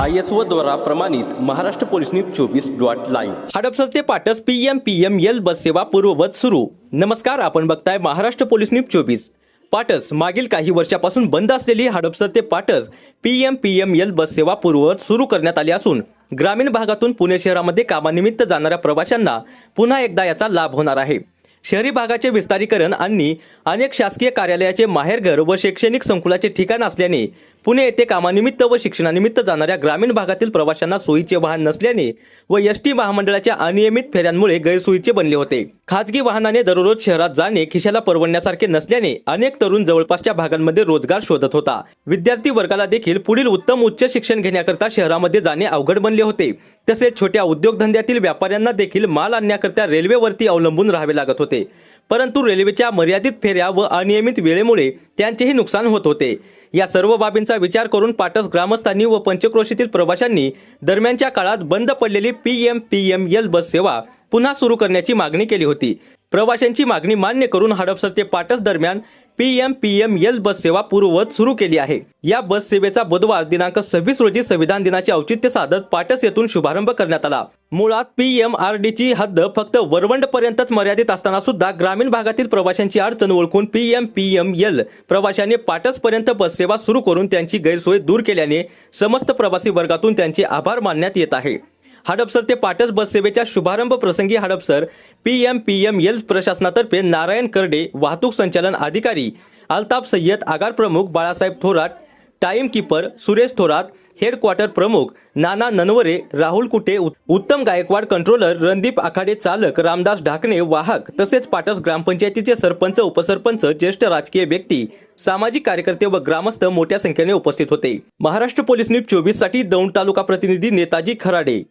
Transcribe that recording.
I S O द्वारा प्रमाणित Maharashtra police news चोवीस डॉट लाईव्ह. हडपसर ते Patas P M P M L bus सेवा पूर्ववत सुरू. नमस्कार आपण बघताय महाराष्ट्र पोलीस न्यूज चोवीस. पाटस मागील काही वर्षापासून बंद असलेली हडपसर ते Patas P M P M L bus सेवा पूर्ववत सुरू करण्यात आली असून ग्रामीण भागातून पुणे शहरामध्ये कामानिमित्त जाणाऱ्या प्रवाशांना पुन्हा एकदा याचा लाभ होणार आहे. शहरी भागाचे विस्तारीकरण आणि अनेक शासकीय कार्यालयाचे माहेरघर व शैक्षणिक संकुलाचे ठिकाण असल्याने पुणे येथे कामानिमित्त व शिक्षणानिमित्त जाणाऱ्या ग्रामीण भागातील प्रवाशांना सोयीचे वाहन नसल्याने व एस टी महामंडळाच्या अनियमित फेऱ्यांमुळे गैरसोयीचे बनले होते. खाजगी वाहनाने दररोज शहरात जाणे खिशाला परवडण्यासारखे नसल्याने अनेक तरुण जवळपासच्या भागांमध्ये रोजगार शोधत होता. विद्यार्थी वर्गाला देखील पुढील उत्तम उच्च शिक्षण घेण्याकरता शहरामध्ये जाणे अवघड बनले होते. तसेच छोट्या उद्योगधंद्यातील व्यापाऱ्यांना देखील माल आणण्याकरता रेल्वेवरती अवलंबून राहावे लागत होते. परंतु रेल्वेच्या मर्यादित फेऱ्या व अनियमित वेळेमुळे त्यांचेही नुकसान होत होते. या सर्व बाबींचा विचार करून पाटस ग्रामस्थांनी व पंचक्रोशीतील प्रवाशांनी दरम्यानच्या काळात बंद पडलेली P M P M L bus सेवा पुन्हा सुरू करण्याची मागणी केली होती. प्रवाशांची मागणी मान्य करून हडपसर ते पाटस दरम्यान P M P M L bus सेवा पूर्ववत सुरू केली आहे. या बस सेवेचा बुधवार दिनांक सव्वीस रोजी संविधान दिनाचे औचित्य साधत पाटस येथून शुभारंभ करण्यात आला. मुळात पी एम आर डी ची हद्द फक्त वरवंड पर्यंतच मर्यादित असताना सुद्धा ग्रामीण भागातील प्रवाशांची अडचण ओळखून P M P M L प्रवाशांनी पाटस पर्यंत बस सेवा सुरू करून त्यांची गैरसोय दूर केल्याने समस्त प्रवासी वर्गातून त्यांचे आभार मानण्यात येत आहे. हडपसर ते पाटस बस सेवेच्या शुभारंभ प्रसंगी Hadapsar P M P M L प्रशासनातर्फे नारायण करडे वाहतूक संचालन अधिकारी अल्ताफ सय्यद आगार प्रमुख Balasaheb Thorat time keeper Suresh Thorat head quarter प्रमुख नाना ननवरे राहुल कुटे उत्तम गायकवाड कंट्रोलर रणदीप आखाडे चालक रामदास ढाकणे वाहक तसेच पाटस ग्रामपंचायतीचे सरपंच उपसरपंच ज्येष्ठ राजकीय व्यक्ती सामाजिक कार्यकर्ते व ग्रामस्थ मोठ्या संख्येने उपस्थित होते. महाराष्ट्र पोलीस न्यूज चोवीससाठी दौंड तालुका प्रतिनिधी नेताजी खराडे.